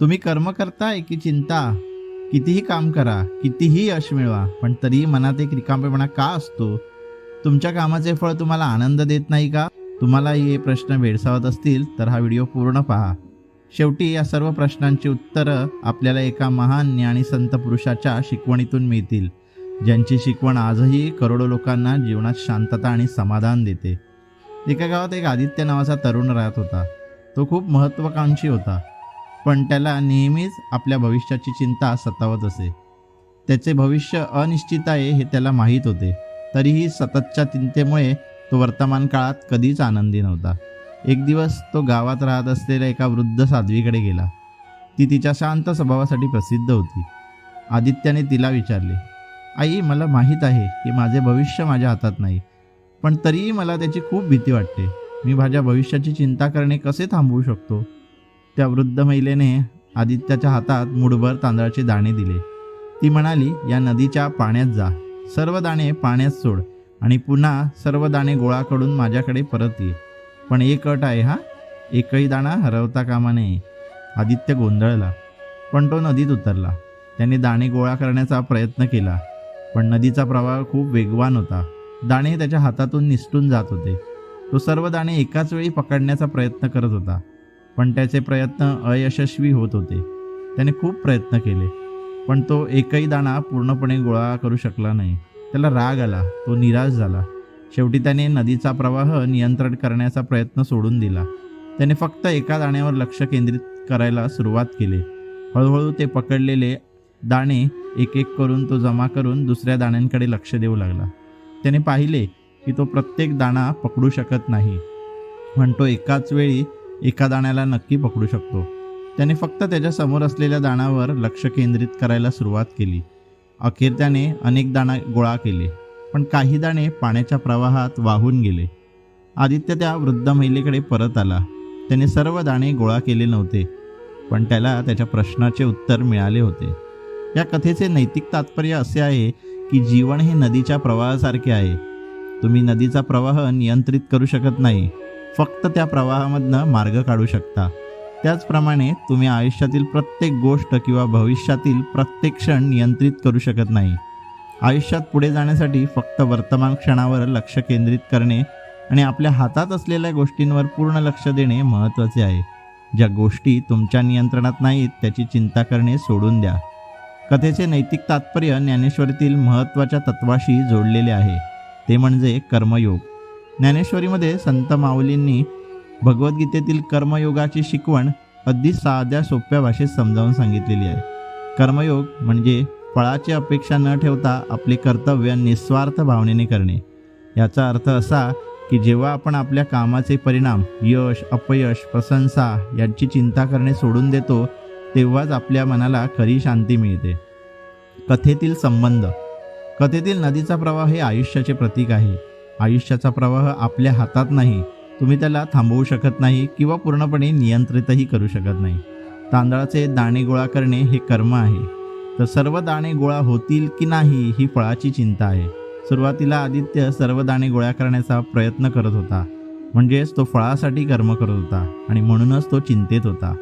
तुम्ही कर्म करताय की चिंता. कितीही काम करा कितीही यश मिळवा पण तरीही मनात एक रिकामेपणा का असतो? तुमच्या कामाचे फळ तुम्हाला आनंद देत नाही का? तुम्हालाही हे प्रश्न भेडसावत असतील तर हा व्हिडिओ पूर्ण पहा. शेवटी या सर्व प्रश्नांची उत्तरं आपल्याला एका महान ज्ञानी संत पुरुषाच्या शिकवणीतून मिळतील ज्यांची शिकवण आजही करोडो लोकांना जीवनात शांतता आणि समाधान देते. एका गावात एक आदित्य नावाचा तरुण राहत होता. तो खूप महत्त्वाकांक्षी होता. पण त्याला नेहमीच आपल्या भविष्याची चिंता सतावत असे. त्याचे भविष्य अनिश्चित आहे हे त्याला माहीत होते. तरीही सततच्या चिंतेमुळे तो वर्तमान काळात कधीच आनंदी नव्हता. एक दिवस तो गावात राहत असलेल्या एका वृद्ध साध्वीकडे गेला. ती तिच्या शांत स्वभावासाठी प्रसिद्ध होती. आदित्याने तिला विचारले आई मला माहीत आहे की माझे भविष्य माझ्या हातात नाही पण तरीही मला त्याची खूप भीती वाटते. मी माझ्या भविष्याची चिंता करणे कसे थांबवू शकतो? त्या वृद्ध महिलेने आदित्याच्या हातात मुठभर तांदळाचे दाणे दिले. ती म्हणाली या नदीच्या पाण्यात जा. सर्व दाणे पाण्यात सोड आणि पुन्हा सर्व दाणे गोळा करून माझ्याकडे परत ये. पण एक अट आहे हा. एकही दाणा हरवता कामा नये. आदित्य गोंधळला पण तो नदीत उतरला. त्याने दाणे गोळा करण्याचा प्रयत्न केला पण नदीचा प्रवाह खूप वेगवान होता. दाणे त्याच्या हातातून निसटून जात होते. तो सर्व दाणे एकाच वेळी पकडण्याचा प्रयत्न करत होता. पण त्याचे प्रयत्न अयशस्वी होत होते. त्याने खूप प्रयत्न केले पण तो एकही दाणा पूर्णपणे गोळा करू शकला नाही. त्याला राग आला तो निराश झाला. शेवटी त्याने नदीचा प्रवाह नियंत्रण करण्याचा प्रयत्न सोडून दिला. त्याने फक्त एका दाण्यावर लक्ष केंद्रित करायला सुरुवात केली. हळूहळू ते पकडलेले दाणे एक एक करून तो जमा करून दुसऱ्या दाण्यांकडे लक्ष देऊ लागला. त्याने पाहिले की तो प्रत्येक दाणा पकडू शकत नाही. पण तो एकाच वेळी एका दाण्याला नक्की पकडू शकतो. त्याने फक्त त्याच्यासमोर असलेल्या दाण्यावर लक्ष केंद्रित करायला सुरुवात केली. अखेर त्याने अनेक दाणा गोळा केले पण काही दाणे पाण्याच्या प्रवाहात वाहून गेले. आदित्य त्या वृद्ध महिलेकडे परत आला. त्याने सर्व दाणे गोळा केले नव्हते पण त्याला त्याच्या प्रश्नाचे उत्तर मिळाले होते. या कथेचे नैतिक तात्पर्य असे आहे की जीवन हे नदीच्या प्रवाहासारखे आहे. तुम्ही नदीचा प्रवाह नियंत्रित करू शकत नाही. फक्त त्या प्रवाहामधनं मार्ग काढू शकता. त्याचप्रमाणे तुम्ही आयुष्यातील प्रत्येक गोष्ट किंवा भविष्यातील प्रत्येक क्षण नियंत्रित करू शकत नाही. आयुष्यात पुढे जाण्यासाठी फक्त वर्तमान क्षणावर लक्ष केंद्रित करणे आणि आपल्या हातात असलेल्या गोष्टींवर पूर्ण लक्ष देणे महत्त्वाचे आहे. ज्या गोष्टी तुमच्या नियंत्रणात नाहीत त्याची चिंता करणे सोडून द्या. कथेचे नैतिक तात्पर्य ज्ञानेश्वरीतील महत्त्वाच्या तत्वाशी जोडलेले आहे. ते म्हणजे कर्मयोग. ज्ञानेश्वरीमध्ये संत माऊलींनी भगवद्गीतेतील कर्मयोगाची शिकवण अगदी साध्या सोप्या भाषेत समजावून सांगितलेली आहे. कर्मयोग म्हणजे फळाची अपेक्षा न ठेवता आपले कर्तव्य निस्वार्थ भावनेने करणे. याचा अर्थ असा की जेव्हा आपण आपल्या कामाचे परिणाम यश अपयश प्रशंसा यांची चिंता करणे सोडून देतो तेव्हाच आपल्या मनाला खरी शांती मिळते. कथेतील संबंध. कथेतील नदीचा प्रवाह हे आयुष्याचे प्रतीक आहे. आयुष्याचा प्रवाह आपल्या हातात नाही. तुम्ही त्याला थांबवू शकत नाही किंवा पूर्णपणे नियंत्रितही करू शकत नाही. तांदळाचे दाणे गोळा करणे हे कर्म आहे. तर सर्व दाणे गोळा होतील की नाही ही फळाची चिंता आहे. सुरुवातीला आदित्य सर्व दाणे गोळा करण्याचा प्रयत्न करत होता. म्हणजेच तो फळासाठी कर्म करत होता आणि म्हणूनच तो चिंतेत होता.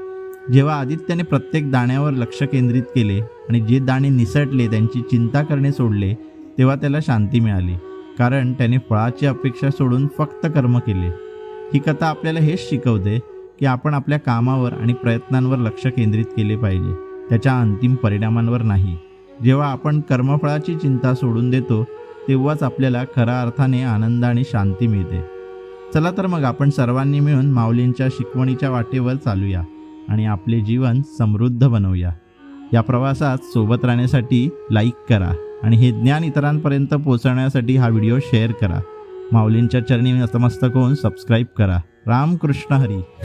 जेव्हा आदित्याने प्रत्येक दाण्यावर लक्ष केंद्रित केले आणि जे दाणे निसटले त्यांची चिंता करणे सोडले तेव्हा त्याला शांती मिळाली. कारण त्याने फळाची अपेक्षा सोडून फक्त कर्म केले. ही कथा आपल्याला हेच शिकवते की आपण आपल्या कामावर आणि प्रयत्नांवर लक्ष केंद्रित केले पाहिजे. त्याच्या अंतिम परिणामांवर नाही. जेव्हा आपण कर्मफळाची चिंता सोडून देतो तेव्हाच आपल्याला खऱ्या अर्थाने आनंद आणि शांती मिळते. चला तर मग आपण सर्वांनी मिळून माऊलींच्या शिकवणीच्या वाटेवर चालूया आणि आपले जीवन समृद्ध बनवूया. या प्रवासात सोबत राहण्यासाठी लाईक करा. आणि हे ज्ञान इतरांपर्यंत पोहोचवण्यासाठी हा व्हिडिओ शेअर करा. माऊलींच्या चरणी नतमस्तक होऊन सबस्क्राईब करा. रामकृष्ण हरी.